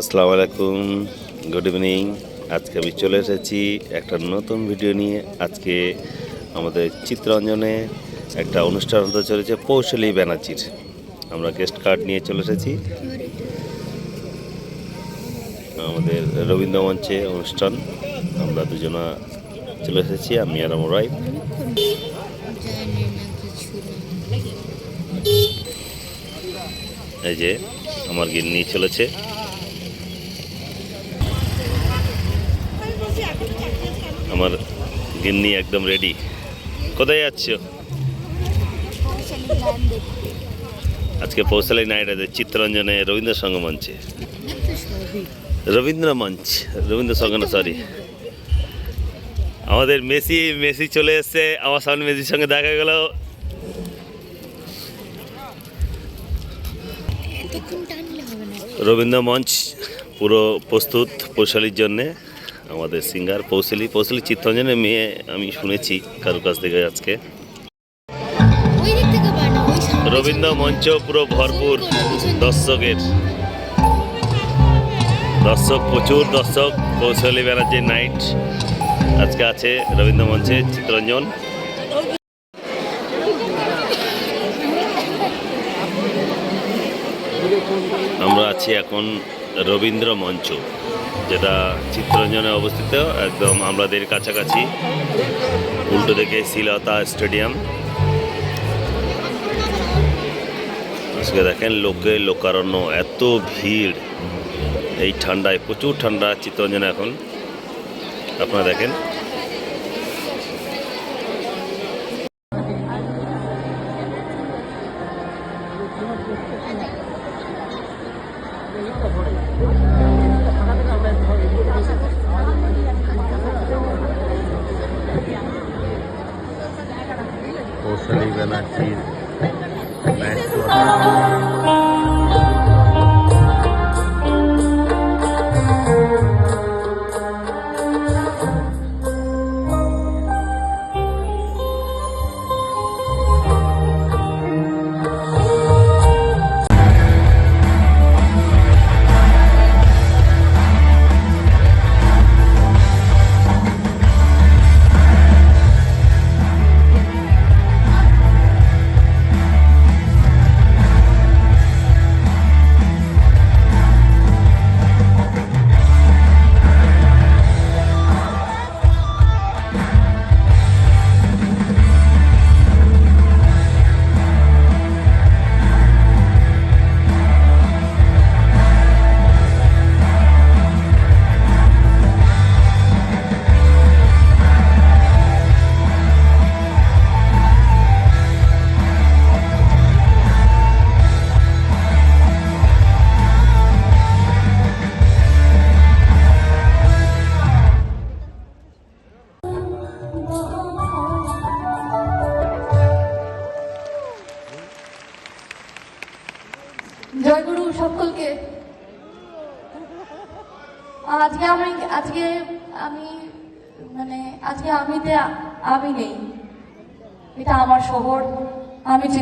আসসালামু আলাইকুম good evening আজকে আমি চলে এসেছি একটা নতুন ভিডিও নিয়ে। আজকে আমাদের চিত্তরঞ্জনে একটা অনুষ্ঠান হতে চলেছে পৌশলী ব্যানার্জির। আমরা গেস্ট কার্ড নিয়ে চলে এসেছি। আমাদের রবীন্দ্র মঞ্চে অনুষ্ঠান। আমরা দুজনা চলে এসেছি, আমি আর আমার এই যে, আমার গিন্নি চলেছে। আমার গিন্নি একদম রেডি কোথায় যাচ্ছ? আজকে নাইট আছে, চিত্তরঞ্জনে রবীন্দ্র সঙ্গমঞ্চে রবীন্দ্র মঞ্চ, রবীন্দ্র সঙ্গন সরি আমাদের মেসি মেসি চলে এসছে, আমার সামনে মেসির সঙ্গে দেখা গেল। না রবীন্দ্র মঞ্চ পুরো প্রস্তুত পৌশালির জন্যে। আমাদের সিঙ্গার পৌশালি পৌশালি চিত্তরঞ্জনের মেয়ে আমি শুনেছি কারও কাছ থেকে আজকে। রবীন্দ্র মঞ্চ পুরো ভরপুর দর্শকের। দর্শক প্রচুর দর্শক, কৌশলী ব্যানার্জি নাইট আজকে আছে রবীন্দ্র মঞ্চে চিত্তরঞ্জন। আমরা আছি এখন রবীন্দ্র মঞ্চ। যেটা চিত্তরঞ্জনে অবস্থিত, একদম আমাদের কাছাকাছি। উল্টো দিকে শিলতা স্টেডিয়াম। আজকে দেখেন লোকে লোকারণ্য, এত ভিড়। এই ঠান্ডায়, প্রচুর ঠান্ডা চিত্তরঞ্জনে এখন। আপনারা দেখেন। কৌশলী ব্যানার্জির জয়গুরু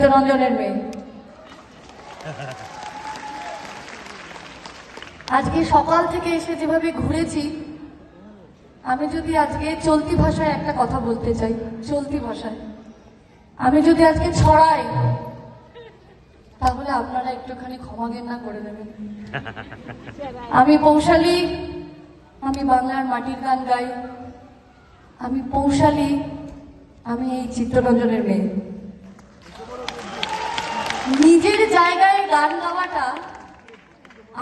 চিত্তরঞ্জনের মেয়ে। আজকে সকাল থেকে এসে যেভাবে ঘুরেছি, আমি যদি আজকে চলতি ভাষায় একটা কথা বলতে চাই, চলতি ভাষায়। আমি যদি আজকে ছড়াই, তাহলে আপনারা একটুখানি ক্ষমা না করে দেবেন। আমি পৌশালী, আমি বাংলার মাটির গান গাই। আমি পৌশালী, আমি এই চিত্তরঞ্জনের মেয়ে। নিজের জায়গায় গান গাওয়াটা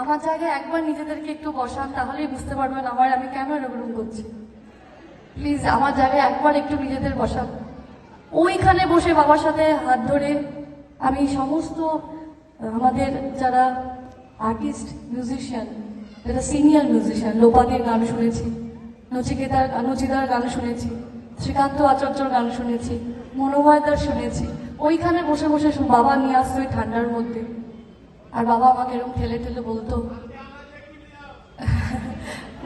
আমার জায়গায় একবার নিজেদেরকে একটু বসান, তাহলেই বুঝতে পারবেন আমার আমি কেন এরকম করছি। প্লিজ আমার জায়গায় একবার একটু নিজেদের বসান। ওইখানে বসে বাবার সাথে হাত ধরে আমি সমস্ত আমাদের যারা আর্টিস্ট মিউজিশিয়ান যারা সিনিয়র মিউজিশিয়ান লোপাদের গান শুনেছি, নচিকেতার, নচিদার গান শুনেছি, শ্রীকান্ত আচার্যর গান শুনেছি মনোময়দার শুনেছি ওইখানে বসে বসে বাবা নিয়ে আসতো ওই ঠান্ডার মধ্যে। আর বাবা আমাকে এরকম ঠেলে ঠেলে বলতো।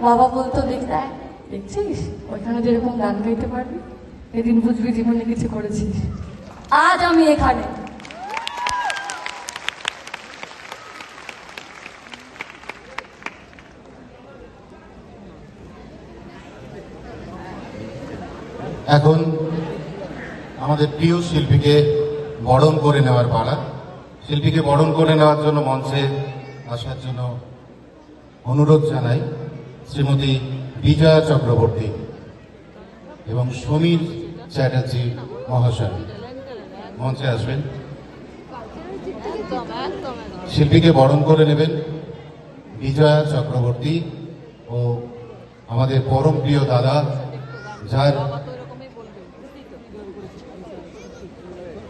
বাবা বলতো, দেখ দেখ, দেখছিস? ওইখানে যেরকম গান গাইতে পারবি এদিন বুঝবি জীবনে কিছু করেছিস। আজ আমি এখানে। এখন আমাদের প্রিয় শিল্পীকে বরণ করে নেওয়ার পালা। শিল্পীকে বরণ করে নেওয়ার জন্য মঞ্চে আসার জন্য অনুরোধ জানাই শ্রীমতী বিজয়া চক্রবর্তী এবং সমীর চ্যাটার্জি মহাশয়। মঞ্চে আসবেন। শিল্পীকে বরণ করে নেবেন বিজয়া চক্রবর্তী ও আমাদের পরম প্রিয় দাদা, যার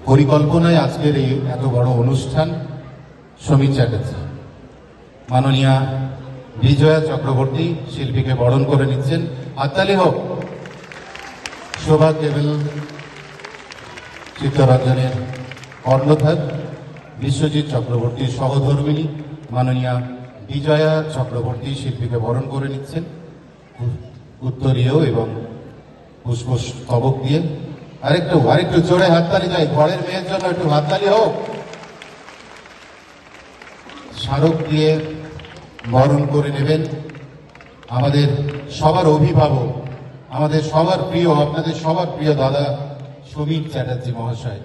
পরিকল্পনায় আজকের এই এত বড় অনুষ্ঠান সমীর চ্যাটার্জি। মাননীয়া বিজয়া চক্রবর্তী শিল্পীকে বরণ করে নিচ্ছেন। হাততালি হোক, শোভা কেবল চিত্তরঞ্জনের কর্ণধার বিশ্বজিৎ চক্রবর্তীর সহধর্মিনী মাননীয়া বিজয়া চক্রবর্তী শিল্পীকে বরণ করে নিচ্ছেন। উত্তরীয় এবং পুষ্প পুষ্পস্তবক দিয়ে আরেকটু আরেকটু জোরে হাততালি চাই ঘরের মেয়ের জন্য একটু হাততালি হোক। স্মারক দিয়ে বরণ করে নেবেন আমাদের সবার অভিভাবক, আমাদের সবার প্রিয়, আপনাদের সবার প্রিয় দাদা সমীর চ্যাটার্জি মহাশয়।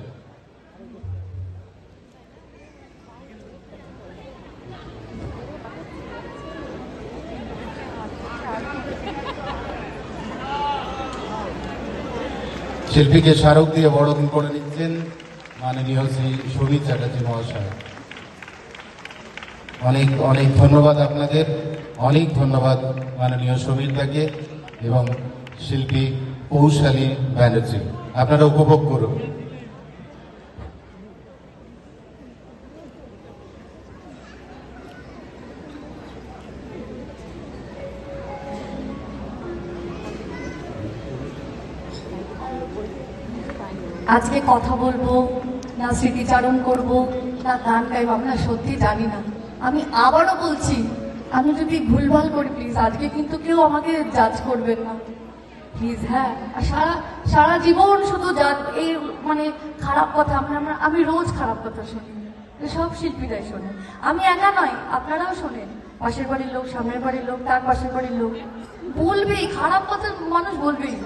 শিল্পীকে স্মারক দিয়ে বরণ করে নিচ্ছেন মাননীয় শ্রী সুমিত চ্যাটার্জি মহাশয়। অনেক অনেক ধন্যবাদ আপনাদের, অনেক ধন্যবাদ মাননীয় দাকে এবং শিল্পী পৌশালী ব্যানার্জি। আপনারা উপভোগ করুন। আজকে কথা বলব, না স্মৃতিচারণ করব, না গান গাইব, আমরা সত্যি জানি না। আমি আবারও বলছি, আমি যদি ভুলভাল করি প্লিজ আজকে কিন্তু কেউ আমাকে জাজ করবেন না। প্লিজ হ্যাঁ আর সারা সারা জীবন শুধু যা এই মানে খারাপ কথা, আমরা- আমি রোজ খারাপ কথা শুনি। সব শিল্পীরাই শোনে আমি একা নয়, আপনারাও শোনেন। পাশের বাড়ির লোক, সামনের বাড়ির লোক, তার পাশের বাড়ির লোক। বলবেই, খারাপ কথা মানুষ বলবেই।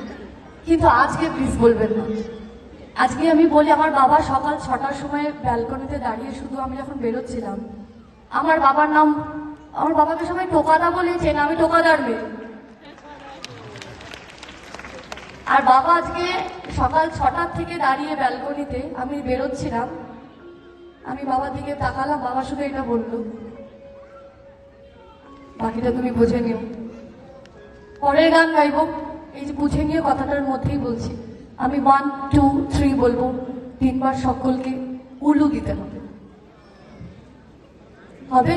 কিন্তু আজকে প্লিজ বলবেন না। আজকে আমি বলি, আমার বাবা সকাল ছটার সময় ব্যালকনিতে দাঁড়িয়ে শুধু আমি যখন বেরোচ্ছিলাম। আমার বাবার নাম, আমার বাবাকে সবাই টোকাদা বলেছেন আমি টোকাদার মেয়ে। আর বাবা আজকে সকাল ছটার থেকে দাঁড়িয়ে ব্যালকনিতে, আমি বেরোচ্ছিলাম। আমি বাবার দিকে তাকালাম, বাবা শুধু এটা বলল, বাকিটা তুমি বুঝে নিও। পরের গান গাইবো, এই যে বুঝে নিয়ে কথাটার মধ্যেই বলছি। আমি ওয়ান টু থ্রি বলব। তিনবার সকলকে উলু দিতে হবে। হবে?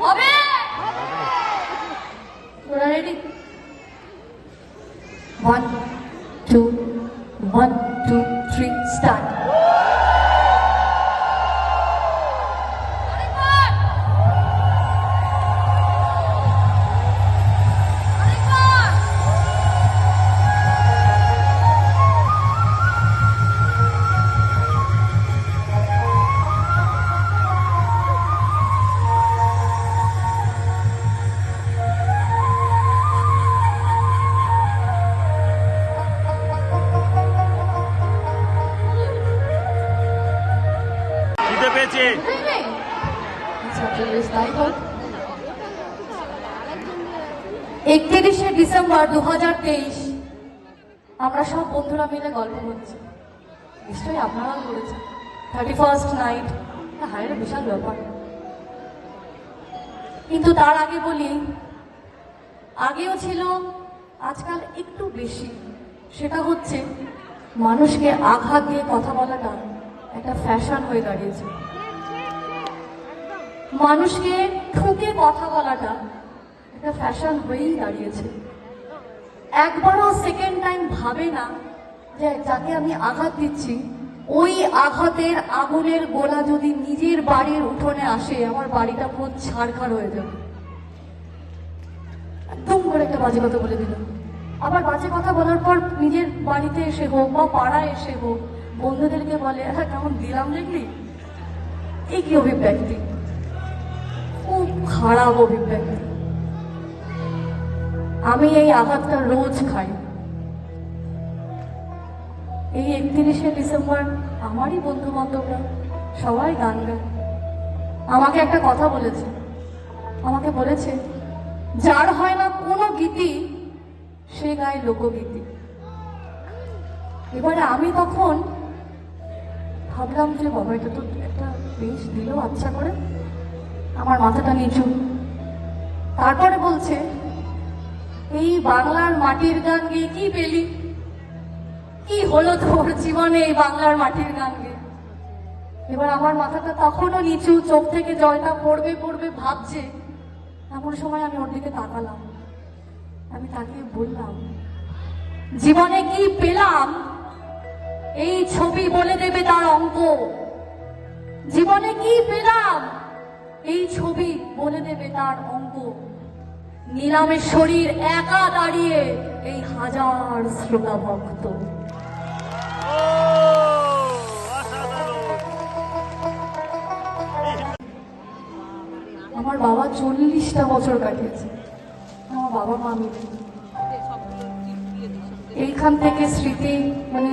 হবে! তোরা রেডি ওয়ান দিতে পেয়েছে একত্রিশে ডিসেম্বর দু হাজার তেইশ। আমরা সব বন্ধুরা মিলে গল্প করছি। নিশ্চয়ই আপনারাও করেছেন। থার্টি ফার্স্ট নাইট হায়ের বিশাল ব্যাপার। কিন্তু তার আগে বলি, আগেও ছিল, আজকাল একটু বেশি। সেটা হচ্ছে, মানুষকে আঘাত দিয়ে কথা বলাটা একটা ফ্যাশন হয়ে দাঁড়িয়েছে। মানুষকে ঠুকে কথা বলাটা একটা ফ্যাশন হয়েই দাঁড়িয়েছে। একবারও সেকেন্ড টাইম ভাবে না যে যাকে আমি আঘাত দিচ্ছি, ওই আঘাতের আগুনের গোলা যদি নিজের বাড়ির উঠোনে আসে, আমার বাড়িটা পুরো ছাড়খাড় হয়ে যাবে। একদম করে একটা বাজে কথা বলে দিল। আবার বাজে কথা বলার পর নিজের বাড়িতে এসে হোক বা পাড়ায় এসে হোক বন্ধুদেরকে বলে হ্যাঁ কেমন দিলাম দেখলি? এই কি অভিব্যক্তি? খুব খারাপ অভিব্যক্তি। আমি এই আঘাতটা রোজ খাই। এই একত্রিশে ডিসেম্বর আমারই বন্ধু বান্ধবরা সবাই গান গায়। আমাকে একটা কথা বলেছে। আমাকে বলেছে, যার হয় না কোনো গীতি, সে গায় লোকগীতি। এবারে আমি তখন ভাবলাম যে বাবা, এটা তো একটা বেশ দিল আচ্ছা করে। আমার মাথাটা নিচু। তারপরে বলছে, এই বাংলার মাটির গান গিয়ে কি পেলি? কি হলো তোর জীবনে এই বাংলার মাটির গান গেয়ে এবার আমার মাথাটা তখনও নিচু, চোখ থেকে জলটা পড়বে পড়বে ভাবছে। এমন সময় আমি ওর দিকে তাকালাম। আমি তাকে বললাম, জীবনে কি পেলাম এই ছবি বলে দেবে তার অঙ্ক। জীবনে কি পেলাম? এই ছবি বলে দেবে তার অঙ্ক। নিলামের শরীর একা দাঁড়িয়ে এই হাজার শ্রোতা ভক্ত। আমার বাবা চল্লিশটা বছর কাটিয়েছে। আমার বাবা মা এইখান থেকে স্মৃতি মানে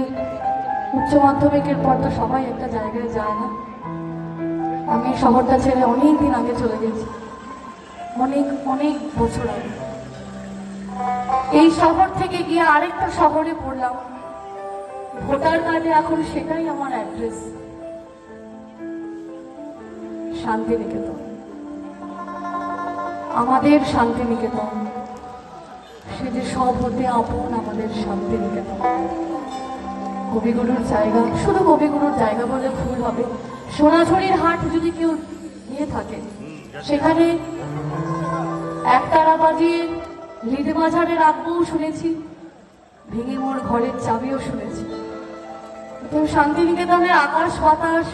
উচ্চ মাধ্যমিকের পর তো সবাই একটা জায়গায় যায় না। আমি শহরটা ছেড়ে অনেক দিন আগে চলে গেছি। অনেক অনেক বছর আগে। এই শহর থেকে গিয়ে আরেকটা শহরে পড়লাম। ভোটার কার্ডে এখন সেটাই আমার অ্যাড্রেস শান্তিনিকেতন। আমাদের শান্তিনিকেতন। সে যে সব হতে আপন আমাদের শান্তিনিকেতন। কবিগুরুর জায়গা, শুধু কবিগুরুর জায়গা বলে ভুল হবে। সোনাঝুরির হাট যদি কেউ গিয়ে থাকে, সেখানে একতারা বাজিয়ে লিড বাজারে রাখবও শুনেছি, ভেঙে মোর ঘরের চাবিও শুনেছি। তো শান্তিনিকেতনের আকাশ বাতাস,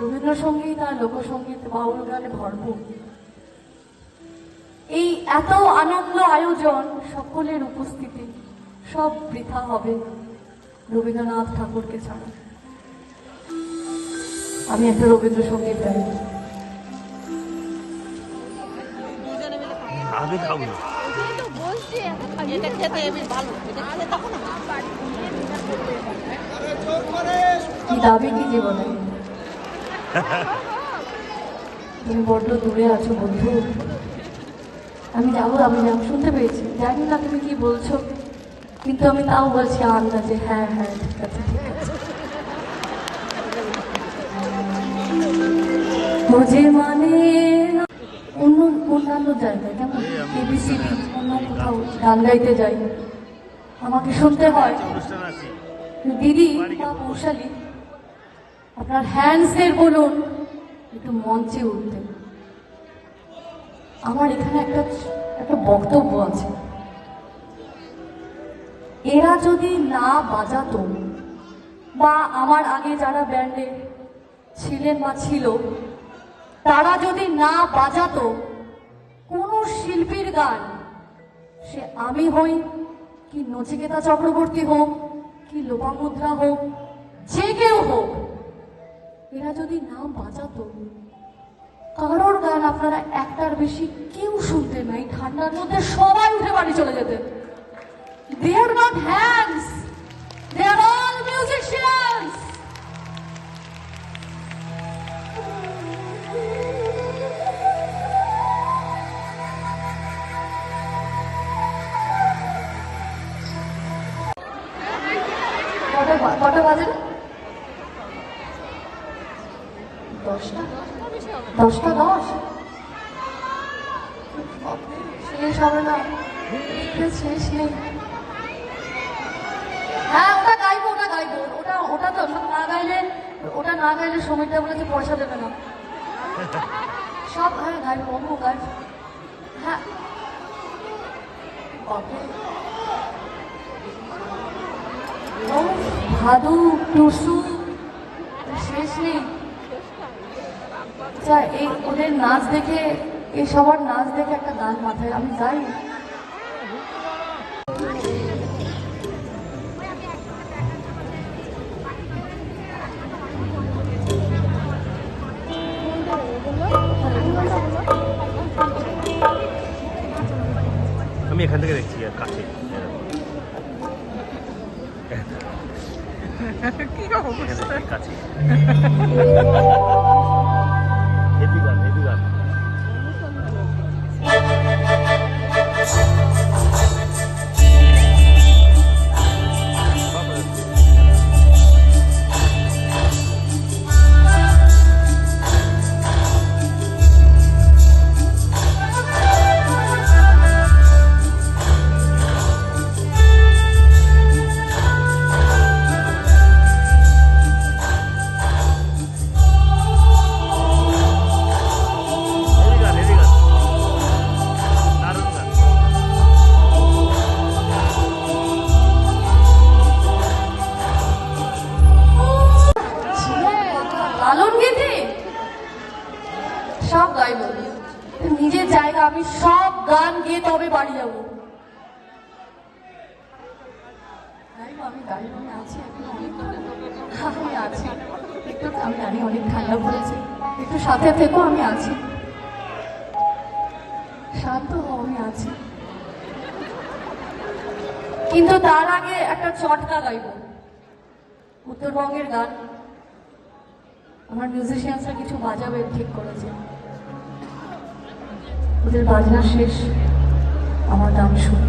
রবীন্দ্রসঙ্গীত আর লোকসঙ্গীত বাউল গানে ভরপুর। এই এত আনন্দ আয়োজন সকলের উপস্থিতি, সব বৃথা হবে। রবীন্দ্রনাথ ঠাকুরকে ছাড়া। আমি একটা রবীন্দ্রসঙ্গীত গাই। আমি খাব না। ওখানে তো বসছি এখন খাবি। এটা খেতে ভালো এটা খেতে তখন কি দাবি কি জীবনে? তুমি বড্ড দূরে আছো বন্ধু। আমি যাব আমি যাব শুনতে পেয়েছি। জানি না তুমি কি বলছো। কিন্তু আমি তাও বলছি আন্দাজে হ্যাঁ হ্যাঁ ঠিক আছে মুঝে মানে অন্য, অন্যান্য জায়গায় কেমন এবিসিডি অন্য কোথাও গান গাইতে যাই, আমাকে শুনতে হয়। দিদি বা মৌশালী আপনার হ্যান্ডসদের বলুন, একটু মঞ্চে উঠতে। আমার এখানে একটা একটা বক্তব্য আছে। এরা যদি না বাজাতো, বা আমার আগে যারা ব্যান্ডে ছিলেন বা ছিল, তারা যদি না বাজাতো, কোনো শিল্পীর গান, সে আমি হই, কি নচিকেতা চক্রবর্তী হোক, কি লোপামুদ্রা হোক, যে কেউ হোক, এরা যদি না বাজাতো, কারোর গান আপনারা একটার বেশি কেউ শুনতেন না। এই ঠান্ডার মধ্যে সবাই উঠে বাড়ি চলে যেতেন। They are not hands they are all musicians কটা বাজে? দশটা? দশটা দশ? শেষ হবে না। শেষ নেই হ্যাঁ ওটা গাইবো ওটা গাইবো ওটা ওটা তো সব না গাইলে গাইলে সময়টা বলেছে পয়সা দেবে না। সব হ্যাঁ গাইবো অন্য গাইব হ্যাঁ। ভাদু, টুসু, শেষ নেই। এই ওদের নাচ দেখে, এই সবার নাচ দেখে একটা গান মাথায়। আমি গাই এখান থেকে দেখছি আর কাছে কি অবস্থা কাছে সব গাইব নিজের জায়গা, আমি সব গান গেয়ে তবে বাড়ি যাব। আমি আছি ঠান্ডা একটু সাথে আমি আছি। শান্ত আমি আছি। কিন্তু তার আগে একটা চটকা গাইব। উত্তরবঙ্গের গান। আমার মিউজিশিয়ানসরা কিছু বাজাবে, ঠিক করেছে। ওদের বাজনা শেষ। আমার দাম শুনি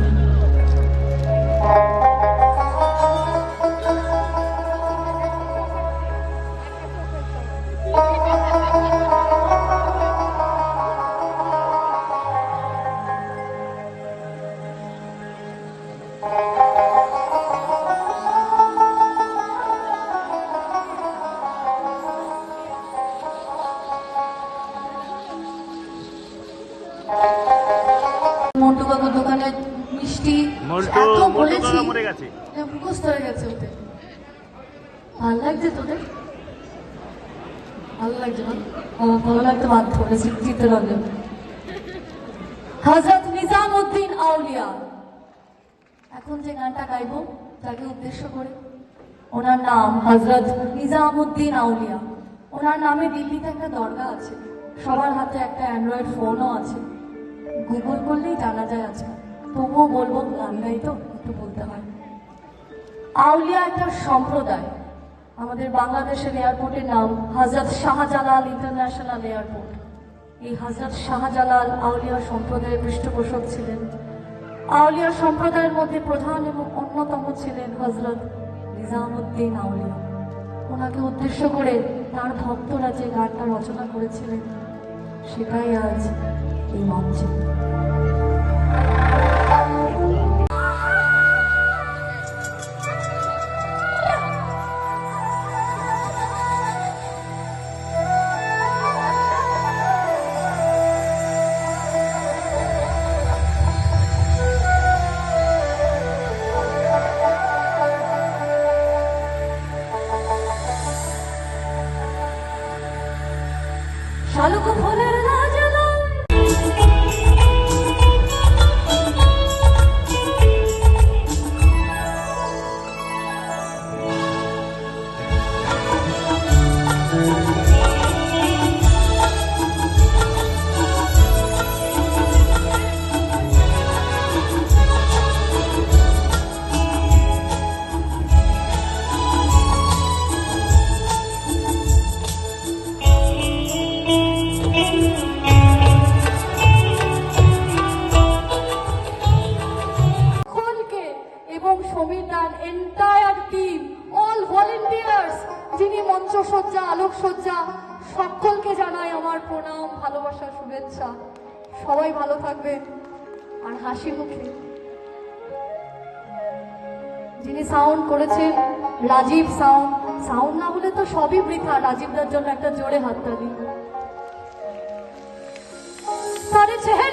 করেছি চিত্তরঞ্জন হজরত নিজামুদ্দিন আউলিয়া। এখন যে গানটা গাইবো, তাকে উদ্দেশ্য করে। ওনার নাম হজরত নিজামুদ্দিন আউলিয়া। ওনার নামে দিল্লিতে একটা দরগা আছে। সবার হাতে একটা অ্যান্ড্রয়েড ফোনও আছে। গুগল করলেই জানা যায় আছে। তবুও বলব, গান গাই তো, একটু বলতে হয়। আউলিয়া একটা সম্প্রদায়। আমাদের বাংলাদেশের এয়ারপোর্টের নাম হজরত শাহজালাল ইন্টারন্যাশনাল এয়ারপোর্ট। এই হজরত শাহজালাল আউলিয়া সম্প্রদায়ের পৃষ্ঠপোষক ছিলেন। আউলিয়া সম্প্রদায়ের মধ্যে প্রধান এবং অন্যতম ছিলেন হজরত নিজামুদ্দিন আউলিয়া। ওনাকে উদ্দেশ্য করে তার ভক্তরা যে গানটা রচনা করেছিলেন, সেটাই আজ এই মঞ্চে। ভলেন্টিয়ার্স যিনি মঞ্চসজ্জা, আলোকসজ্জা, সকলকে জানাই আমার প্রণাম, ভালোবাসা, শুভেচ্ছা। সবাই ভালো থাকবেন আর হাসি মুখে। যিনি সাউন্ড করেছেন, রাজীব সাউন্ড সাউন্ড না হলে তো সবই বৃথা, রাজীবদার জন্য একটা জোরে হাততালি। সারে ছেড়ে